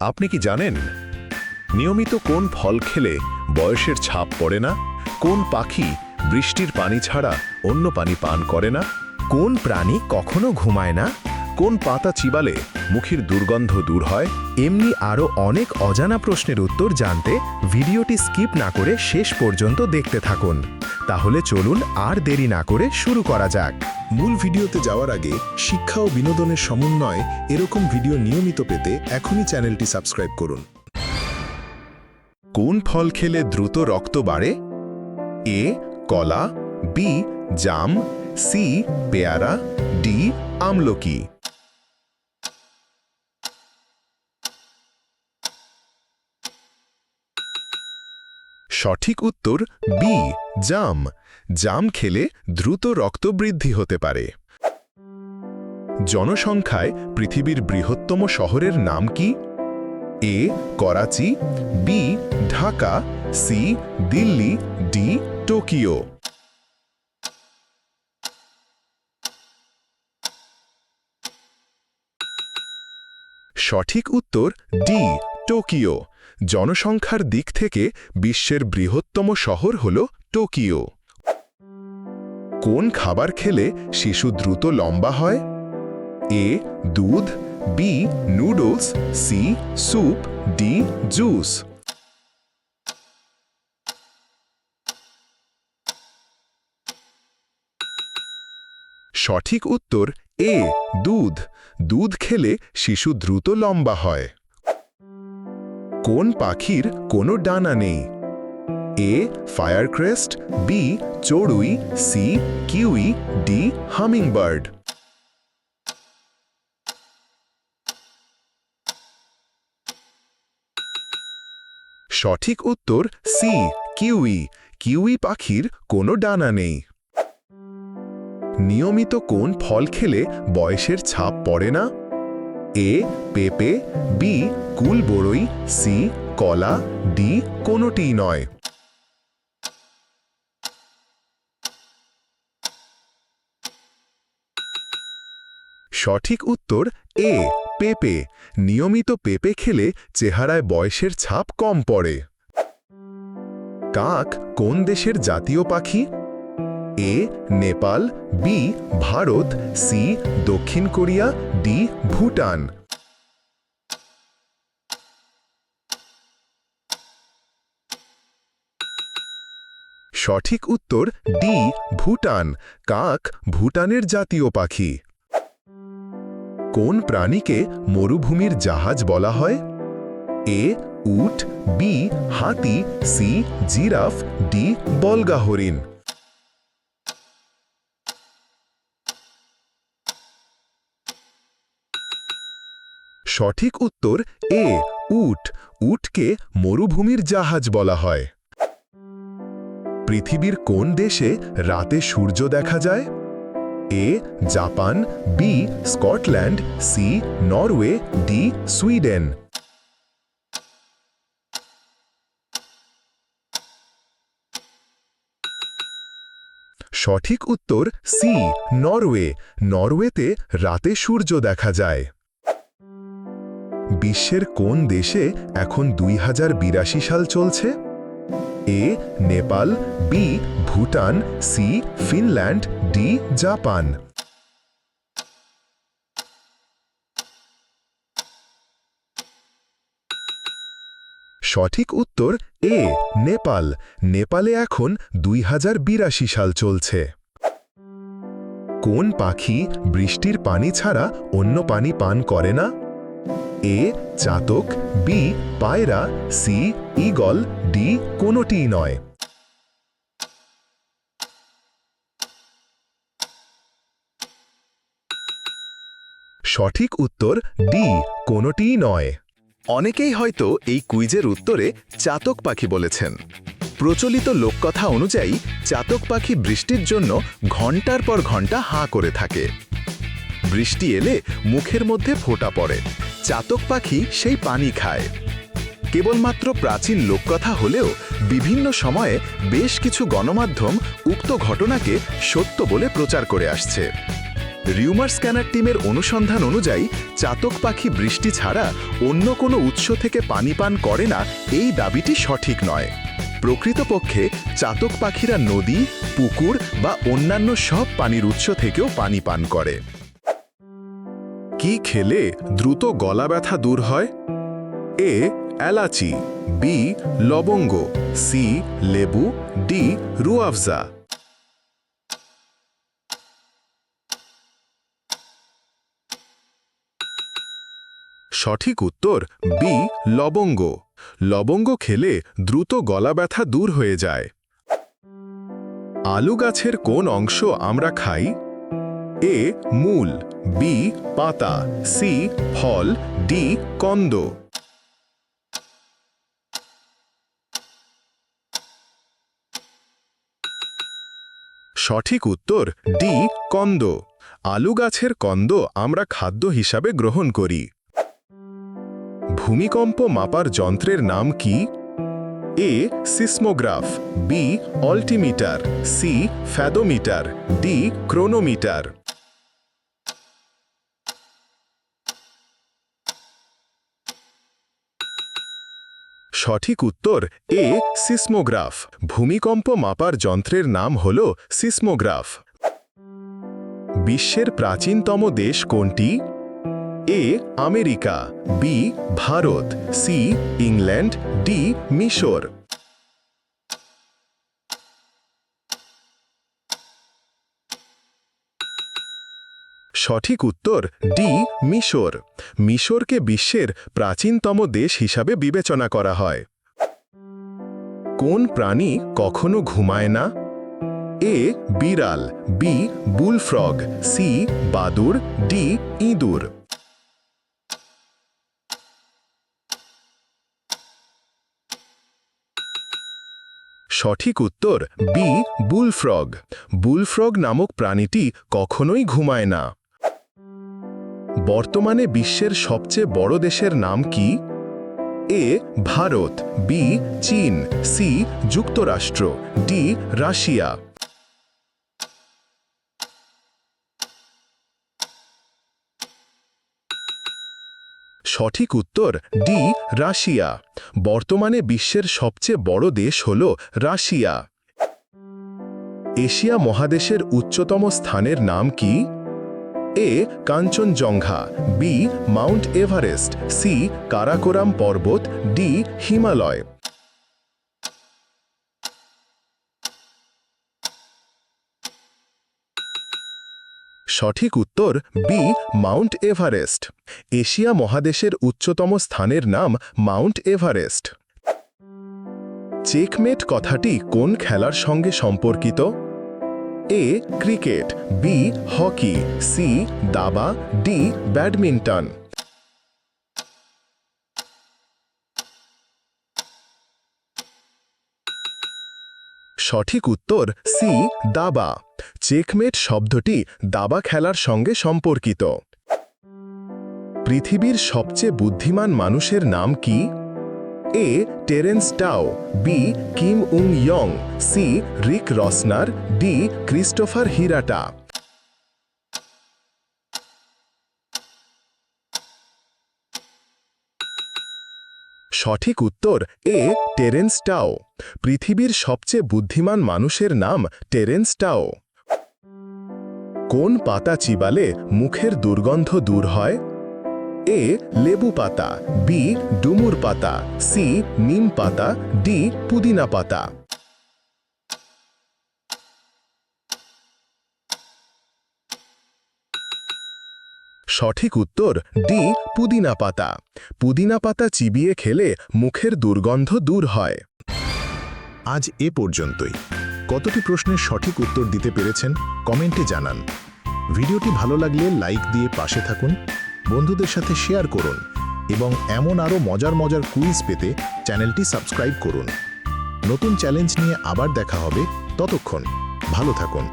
আপনি কি জানেন, নিয়মিত কোন ফল খেলে বয়সের ছাপ পড়ে না? কোন পাখি বৃষ্টির পানি ছাড়া অন্য পানি পান করে না? কোন প্রাণী কখনো ঘুমায় না? কোন পাতা চিবালে মুখের দুর্গন্ধ দূর হয়, এমনি আরও অনেক অজানা প্রশ্নের উত্তর জানতে ভিডিওটি স্কিপ না করে শেষ পর্যন্ত দেখতে থাকুন। তাহলে চলুন আর দেরি না করে শুরু করা যাক। মূল ভিডিওতে যাওয়ার আগে শিক্ষা ও বিনোদনের সমন্বয়ে এরকম ভিডিও নিয়মিত পেতে এখনই চ্যানেলটি সাবস্ক্রাইব করুন। কোন ফল খেলে দ্রুত রক্ত বাড়ে? এ, কলা, বি, জাম, সি, পেয়ারা, ডি, আমলকি। সঠিক উত্তর বি জাম। জাম খেলে দ্রুত রক্তবৃদ্ধি হতে পারে। জনসংখ্যায় পৃথিবীর বৃহত্তম শহরের নাম কি? A Karachi. B Dhaka. C Delhi. D Tokyo. সঠিক উত্তর ডি টোকিও। জনসংখ্যার দিক থেকে বিশ্বের বৃহত্তম শহর হল টোকিও। কোন খাবার খেলে শিশু দ্রুত লম্বা হয়? এ, দুধ, B, noodles, C, soup, D, juice. সঠিক উত্তর, এ, দুধ। দুধ খেলে শিশু দ্রুত লম্বা হয়। কোন পাখির কোনো ডানা নেই? এ, ফায়ারক্রেস্ট, বি, চড়ুই, সি, কিউই, ডি, হামিংবার্ড। সঠিক উত্তর সি, কিউই। কিউই পাখির কোনো ডানা নেই। নিয়মিত কোন ফল খেলে বয়সের ছাপ পড়ে না? এ, পেঁপে, বি কুল বড়ই সি, কলা, ডি, কোনোটিই নয়। সঠিক উত্তর, এ, পেঁপে। নিয়মিত পেঁপে খেলে চেহারায় বয়সের ছাপ কম পড়ে। কাক, কোন দেশের জাতীয় পাখি? A, Nepal, B, Bharat, C, দক্ষিণ কোরিয়া, ডি, ভুটান। সঠিক উত্তর, ডি, ভুটান, কাক, ভুটানের জাতীয় পাখি। কোন প্রাণীকে মরুভূমির জাহাজ বলা হয়? এ, উট, বি, হাতি, সি, জিরাফ, ডি, বলগা হরিণ। সঠিক উত্তর এ, উট। উটকে মরুভূমির জাহাজ বলা হয়। পৃথিবীর কোন দেশে রাতে সূর্য দেখা যায়? A, Japan, B, Scotland, C, Norway, D, Sweden. সঠিক উত্তর সি, নরওয়ে। নরওয়েতে রাতে সূর্য দেখা যায়। বিশ্বের কোন দেশে এখন দুই হাজার বিরাশি সাল চলছে? A, Nepal, B, Bhutan, C, Finland, D, Japan. সঠিক উত্তর, এ, নেপাল। নেপালে এখন দুই হাজার বিরাশি সাল চলছে। কোন পাখি বৃষ্টির পানি ছাড়া অন্য পানি পান করে না? এ, চাতক, বি, পায়রা, সি ইগল ডি, কোনোটিই নয়। সঠিক উত্তর, ডি, কোনোটিই নয়। অনেকেই হয়তো এই কুইজের উত্তরে চাতক পাখি বলেছেন। প্রচলিত লোককথা অনুযায়ী, চাতক পাখি বৃষ্টির জন্য ঘণ্টার পর ঘণ্টা হাঁ করে থাকে। বৃষ্টি এলে মুখের মধ্যে ফোঁটা পড়ে। চাতক পাখি সেই পানি খায়। কেবলমাত্র প্রাচীন লোককথা হলেও বিভিন্ন সময়ে বেশ কিছু গণমাধ্যম উক্ত ঘটনাকে সত্য বলে প্রচার করে আসছে। রিউমার স্ক্যানার টিমের অনুসন্ধান অনুযায়ী চাতক পাখি বৃষ্টি ছাড়া অন্য কোনো উৎস থেকে পানি পান করে না এই দাবিটি সঠিক নয়। প্রকৃতপক্ষে চাতক পাখিরা নদী, পুকুর বা অন্যান্য সব পানির উৎস থেকেও পানি পান করে। কি খেলে দ্রুত গলা ব্যথা দূর হয়? এ, এলাচি, বি, লবঙ্গ, সি, লেবু, ডি, রুয়াফজা। সঠিক উত্তর, বি, লবঙ্গ। লবঙ্গ খেলে দ্রুত গলা ব্যথা দূর হয়ে যায়। আলু গাছের কোন অংশ আমরা খাই? এ মূল, বি পাতা, সি ফল, ডি কন্দ। সঠিক উত্তর, ডি কন্দ। আলু গাছের কন্দ আমরা খাদ্য হিসাবে গ্রহণ করি। ভূমিকম্প মাপার যন্ত্রের নাম কি? A seismograph, B altimeter, C fathometer, D chronometer. সঠিক উত্তর, এ, সিসমোগ্রাফ। ভূমিকম্প মাপার যন্ত্রের নাম হল সিসমোগ্রাফ। বিশ্বের প্রাচীনতম দেশ কোনটি? A, America. B, Bharat. C, England. D, মিশর। সঠিক উত্তর ডি, মিশর। মিশরকে বিশ্বের প্রাচীনতম দেশ হিসাবে বিবেচনা করা হয়। কোন প্রাণী কখনো ঘুমায় না? এ, বিড়াল, বি, বুলফ্রগ, সি, বাদুর, ডি, ইঁদুর। সঠিক উত্তর বি, বুলফ্রগ। বুলফ্রগ নামক প্রাণীটি কখনোই ঘুমায় না। বর্তমানে বিশ্বের সবচেয়ে বড় দেশের নাম কি? এ, ভারত, বি, চীন, সি, যুক্তরাষ্ট্র, ডি, রাশিয়া। সঠিক উত্তর, ডি, রাশিয়া। বর্তমানে বিশ্বের সবচেয়ে বড় দেশ হল রাশিয়া। এশিয়া মহাদেশের উচ্চতম স্থানের নাম কি? A Kanchenjunga, B Mount Everest, C Karakoram পর্বত, ডি হিমালয়। সঠিক উত্তর, বি মাউন্ট এভারেস্ট। এশিয়া মহাদেশের উচ্চতম স্থানের নাম মাউন্ট এভারেস্ট। চেকমেট কথাটি কোন খেলার সঙ্গে সম্পর্কিত? A cricket B hockey C দাবা ডি ব্যাডমিন্টন সঠিক উত্তর সি দাবা। চেকমেট শব্দটি দাবা খেলার সঙ্গে সম্পর্কিত। পৃথিবীর সবচেয়ে বুদ্ধিমান মানুষের নাম কি? A Terence Tao B Kim Ung Yong C Rick Rosner D Christopher Hirata সঠিক উত্তর এ টেরেন্স টাও পৃথিবীর সবচেয়ে বুদ্ধিমান মানুষের নাম টেরেন্স টাও কোন পাতা চিবালে মুখের দুর্গন্ধ দূর হয়? এ লেবু পাতা, বি ডুমুর পাতা, সি নিম পাতা, ডি পুদিনা পাতা। সঠিক উত্তর, ডি পুদিনা পাতা। পুদিনা পাতা চিবিয়ে খেলে মুখের দুর্গন্ধ দূর হয়। আজ এ পর্যন্তই। কতটি প্রশ্নের সঠিক উত্তর দিতে পেরেছেন, কমেন্টে জানান। ভিডিওটি ভালো লাগলে লাইক দিয়ে পাশে থাকুন। বন্ধুদের সাথে শেয়ার করুন এবং এমন আরও মজার মজার কুইজ পেতে চ্যানেলটি সাবস্ক্রাইব করুন। নতুন চ্যালেঞ্জ নিয়ে আবার দেখা হবে। ততক্ষণ ভালো থাকুন।